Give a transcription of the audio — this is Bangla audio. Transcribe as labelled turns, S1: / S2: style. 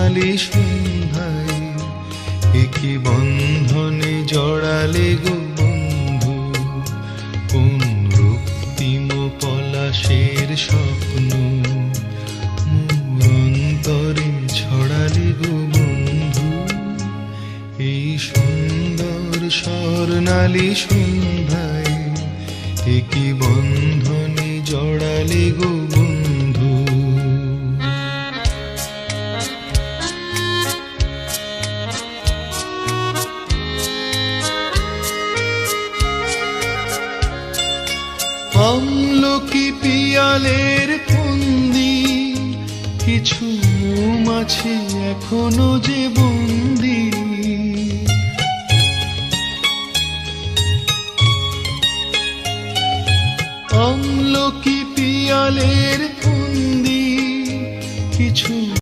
S1: স্বর্ণালী সন্ধ্যায় একে বন্ধনে জড়ালে গো বন্ধু। কোন রক্তিম পলাশের স্বপ্ন মোর অন্তরে ছড়ালে গো বন্ধু। এই সুন্দর স্বর্ণালী সন্ধ্যায় একে বন্ধনে জড়ালে গো আমলকি পিয়ালের ফন্দি কিছু মাছে এখনও যে বন্দি। আমলকি পিয়ালের ফন্দি কিছু